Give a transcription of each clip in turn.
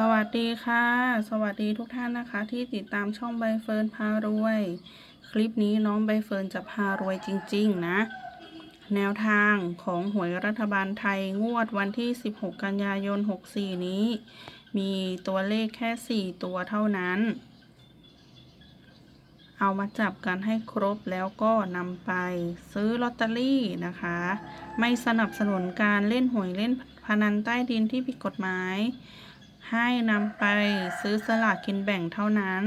สวัสดีค่ะ สวัสดีทุกท่านนะคะ ที่ติดตามช่องใบเฟิร์นพารวย คลิปนี้น้องใบเฟิร์นจะพารวยจริง ๆ นะ แนวทางของหวยรัฐบาลไทยงวดวันที่ 16 กันยายน 64 นี้ มีตัวเลขแค่ 4 ตัวเท่านั้น เอามาจับกันให้ครบแล้วก็นำไปซื้อลอตเตอรี่นะคะ ไม่สนับสนุนการเล่นหวยเล่นพนันใต้ดินที่ผิดกฎหมาย ให้นำไปซื้อสลากกินแบ่งเท่านั้น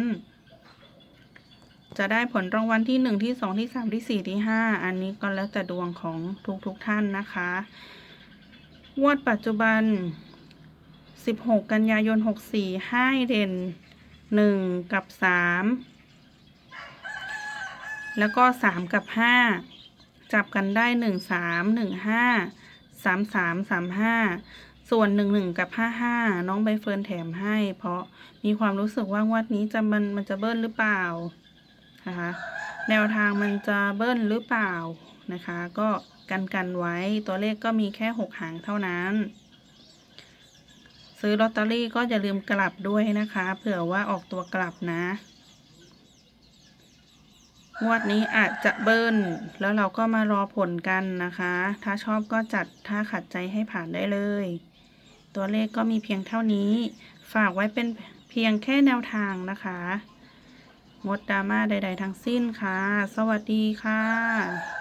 จะได้ผลรางวัลที่หนึ่งที่สองที่สามที่สี่ที่ห้าอันนี้ก็แล้วแต่ดวงของทุกๆทท่านนะคะงวดปัจจุบัน 16 กันยายน 64 ให้เด่น 1 กับ 3 แล้วก็ 3 กับ 5 จับกันได้ 1 3 1 5 3 3 3 5 ส่วน1 1กับ5 5น้องใบเฟิร์นแถมให้ เพราะมีความรู้สึกว่างวดนี้จะมันมันจะเบิ้ลหรือเปล่านะคะแนวทางมันจะเบิ้ลหรือเปล่านะคะ ก็กันกันไว้ตัวเลขก็มีแค่6หางเท่านั้น ซื้อลอตเตอรี่ก็อย่าลืมกลับด้วยนะคะ เผื่อว่าออกตัวกลับนะงวดนี้อาจจะเบิ้ล แล้วเราก็มารอผลกันนะคะ ถ้าชอบก็จัด ถ้าขัดใจให้ผ่านได้เลย ตัวเลขก็มีเพียงเท่านี้ ฝากไว้เป็นเพียงแค่แนวทางนะคะงดดราม่าใด ๆ ทั้งสิ้นค่ะ สวัสดีค่ะ